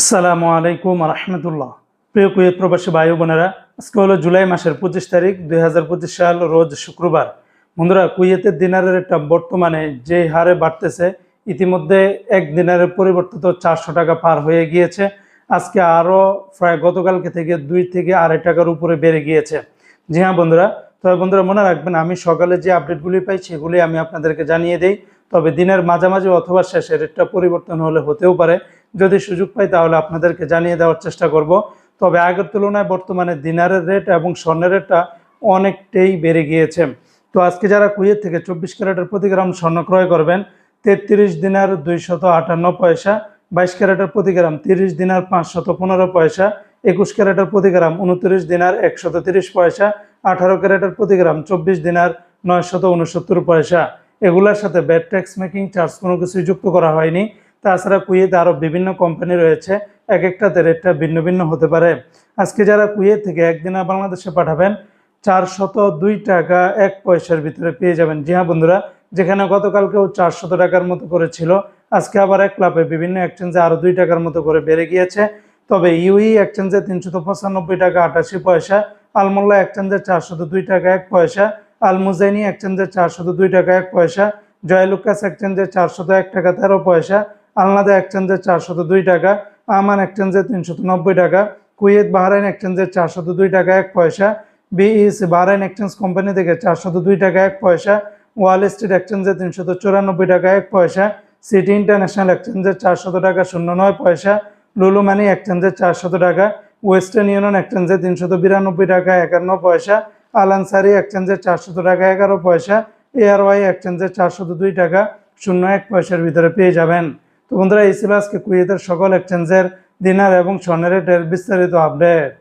আসসালামু আলাইকুম রহমতুল্লাহ প্রিয় কুয়েত প্রবাসী ভাই বোনেরা, আজকে হলো জুলাই মাসের পঁচিশ তারিখ দুই হাজার পঁচিশ সাল, রোজ শুক্রবার। বন্ধুরা, কুয়েতের দিনারের একটা বর্তমানে যে হারে বাড়তেছে, ইতিমধ্যে এক দিনারের পরিবর্তিত চারশো টাকা পার হয়ে গিয়েছে। আজকে আরও প্রায় গতকালকে থেকে দুই থেকে আড়াই টাকার উপরে বেড়ে গিয়েছে। জি হ্যাঁ বন্ধুরা, তবে বন্ধুরা মনে রাখবেন, আমি সকালে যে আপডেটগুলি পাই সেগুলি আমি আপনাদেরকে জানিয়ে দিই। তবে দিনের মাঝামাঝি অথবা শেষে রেটটা পরিবর্তন হলে হতেও পারে। যদি সুযোগ পাই তাহলে আপনাদেরকে জানিয়ে দেওয়ার চেষ্টা করব। তবে আগের তুলনায় বর্তমানে দিনারের রেট এবং স্বর্ণের রেটটা অনেকটাই বেড়ে গিয়েছে। তো আজকে যারা কুয়েত থেকে চব্বিশ ক্যারেটের প্রতি গ্রাম স্বর্ণ ক্রয় করবেন, তেত্রিশ দিনার দুইশত আটান্ন পয়সা, বাইশ ক্যারেটের প্রতি গ্রাম তিরিশ দিনার পাঁচশত পনেরো পয়সা, একুশ ক্যারেটের প্রতি গ্রাম উনত্রিশ দিনার একশত তিরিশ পয়সা, আঠারো ক্যারেটের প্রতি গ্রাম চব্বিশ দিনার নয়শত উনসত্তর পয়সা। এগুলোর সাথে ব্যাড ট্যাক্স মেকিং চার্জ কোনো কিছুই যুক্ত করা হয়নি। তাছাড়া কুয়েতে আরও বিভিন্ন কোম্পানি রয়েছে। এক একটাতে রেটটা ভিন্ন ভিন্ন হতে পারে। আজকে যারা কুয়েত থেকে একদিনা বাংলাদেশে পাঠাবেন চারশত দুই টাকা এক পয়সার ভিতরে পেয়ে যাবেন। জি হ্যাঁ বন্ধুরা, যেখানে গতকালকেও চারশত টাকার মতো করে ছিল আজকে আবার এক ক্লাবে বিভিন্ন এক্সচেঞ্জে আরও দুই টাকার মতো করে বেড়ে গিয়েছে। তবে ইউই এক্সচেঞ্জে তিনশত পঁচানব্বই টাকা আটাশি পয়সা, আলমোল্লা এক্সচেঞ্জে চারশত দুই টাকা এক পয়সা, আলমুজাইনি এক্সচেঞ্জে চারশত দুই টাকা এক পয়সা, জয়লুকাস এক্সচেঞ্জে চারশত এক টাকা তেরো পয়সা আলনাদা এক্সচেঞ্জে চারশত দুই টাকা, আমান এক্সচেঞ্জে তিনশত নব্বই টাকা, কুয়েত বাহরাইন এক্সচেঞ্জে চারশত দুই টাকা, এক পয়সা, বিইসি বাহরাইন এক্সচেঞ্জ কোম্পানি থেকে চারশত দুই টাকা, এক পয়সা, ওয়াল স্ট্রিট এক্সচেঞ্জে তিনশত চুরানব্বই টাকা, এক পয়সা, সিটি ইন্টারন্যাশনাল এক্সচেঞ্জে চারশত টাকা শূন্য নয় পয়সা, লুলু মানি এক্সচেঞ্জে চারশত টাকা, ওয়েস্টার্ন ইউনিয়ন এক্সচেঞ্জে তিনশত বিরানব্বই টাকা, একান্ন পয়সা, আলানসারি এক্সচেঞ্জে চারশত টাকা, এগারো পয়সা এআরওয়াই এক্সচেঞ্জে চারশত দুই টাকা শূন্য এক পয়সার ভিতরে পেয়ে যাবেন। তো বন্ধুরা এই ছিল আজকে কুয়েতের সকল এক্সচেঞ্জের দিনার এবং স্বর্ণের রেটের বিস্তারিত আপডেট